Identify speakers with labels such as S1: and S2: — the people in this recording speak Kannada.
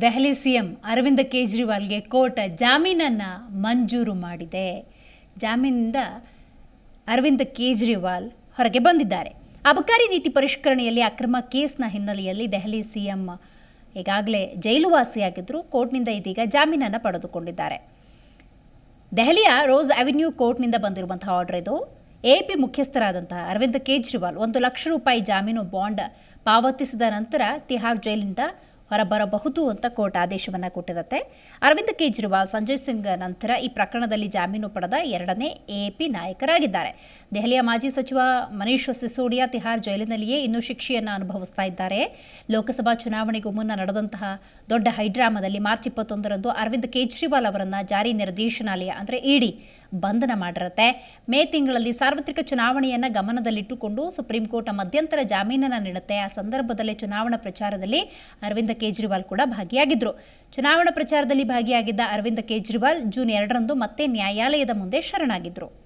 S1: ದೆಹಲಿ ಸಿಎಂ ಅರವಿಂದ ಕೇಜ್ರಿವಾಲ್ಗೆ ಕೋರ್ಟ್ ಜಾಮೀನನ್ನು ಮಂಜೂರು ಮಾಡಿದೆ. ಜಾಮೀನಿಂದ ಅರವಿಂದ್ ಕೇಜ್ರಿವಾಲ್ ಹೊರಗೆ ಬಂದಿದ್ದಾರೆ. ಅಬಕಾರಿ ನೀತಿ ಪರಿಷ್ಕರಣೆಯಲ್ಲಿ ಅಕ್ರಮ ಕೇಸ್ನ ಹಿನ್ನೆಲೆಯಲ್ಲಿ ದೆಹಲಿ ಸಿಎಂ ಈಗಾಗಲೇ ಜೈಲುವಾಸಿಯಾಗಿದ್ದರು ಕೋರ್ಟ್ನಿಂದ ಇದೀಗ ಜಾಮೀನನ್ನು ಪಡೆದುಕೊಂಡಿದ್ದಾರೆ. ದೆಹಲಿಯ ರೋಸ್ ಅವೆನ್ಯೂ ಕೋರ್ಟ್ನಿಂದ ಬಂದಿರುವಂತಹ ಆರ್ಡರ್ ಇದು. ಎ ಪಿ ಮುಖ್ಯಸ್ಥರಾದಂತಹ ಅರವಿಂದ್ ಕೇಜ್ರಿವಾಲ್ ಒಂದು ಲಕ್ಷ ರೂಪಾಯಿ ಜಾಮೀನು ಬಾಂಡ್ ಪಾವತಿಸಿದ ನಂತರ ತಿಹಾರ್ ಜೈಲಿನಿಂದ ಹೊರಬರಬಹುದು ಅಂತ ಕೋರ್ಟ್ ಆದೇಶವನ್ನು ಕೊಟ್ಟಿರುತ್ತೆ. ಅರವಿಂದ್ ಕೇಜ್ರಿವಾಲ್, ಸಂಜಯ್ ಸಿಂಗ್ ನಂತರ ಈ ಪ್ರಕರಣದಲ್ಲಿ ಜಾಮೀನು ಪಡೆದ ಎರಡನೇ ಎಪಿ ನಾಯಕರಾಗಿದ್ದಾರೆ. ದೆಹಲಿಯ ಮಾಜಿ ಸಚಿವ ಮನೀಶ್ ಸಿಸೋಡಿಯಾ ತಿಹಾರ್ ಜೈಲಿನಲ್ಲಿಯೇ ಇನ್ನೂ ಶಿಕ್ಷೆಯನ್ನು ಅನುಭವಿಸ್ತಾ ಇದ್ದಾರೆ. ಲೋಕಸಭಾ ಚುನಾವಣೆಗೂ ಮುನ್ನ ನಡೆದಂತಹ ದೊಡ್ಡ ಹೈಡ್ರಾಮಾದಲ್ಲಿ ಮಾರ್ಚ್ ಇಪ್ಪತ್ತೊಂದರಂದು ಅರವಿಂದ್ ಕೇಜ್ರಿವಾಲ್ ಅವರನ್ನು ಜಾರಿ ನಿರ್ದೇಶನಾಲಯ, ಅಂದರೆ ಇಡಿ ಬಂಧನ ಮಾಡಿರುತ್ತೆ. ಮೇ ತಿಂಗಳಲ್ಲಿ ಸಾರ್ವತ್ರಿಕ ಚುನಾವಣೆಯನ್ನು ಗಮನದಲ್ಲಿಟ್ಟುಕೊಂಡು ಸುಪ್ರೀಂ ಕೋರ್ಟ್ ಮಧ್ಯಂತರ ಜಾಮೀನನ್ನು ನೀಡುತ್ತೆ. ಆ ಸಂದರ್ಭದಲ್ಲೇ ಚುನಾವಣಾ ಪ್ರಚಾರದಲ್ಲಿ ಅರವಿಂದ ಕೇಜ್ರಿವಾಲ್ ಕೂಡ ಭಾಗಿಯಾಗಿದ್ದರು ಚುನಾವಣಾ ಪ್ರಚಾರದಲ್ಲಿ ಭಾಗಿಯಾಗಿದ್ದ ಅರವಿಂದ ಕೇಜ್ರಿವಾಲ್ ಜೂನ್ ಎರಡರಂದು ಮತ್ತೆ ನ್ಯಾಯಾಲಯದ ಮುಂದೆ ಶರಣಾಗಿದ್ದರು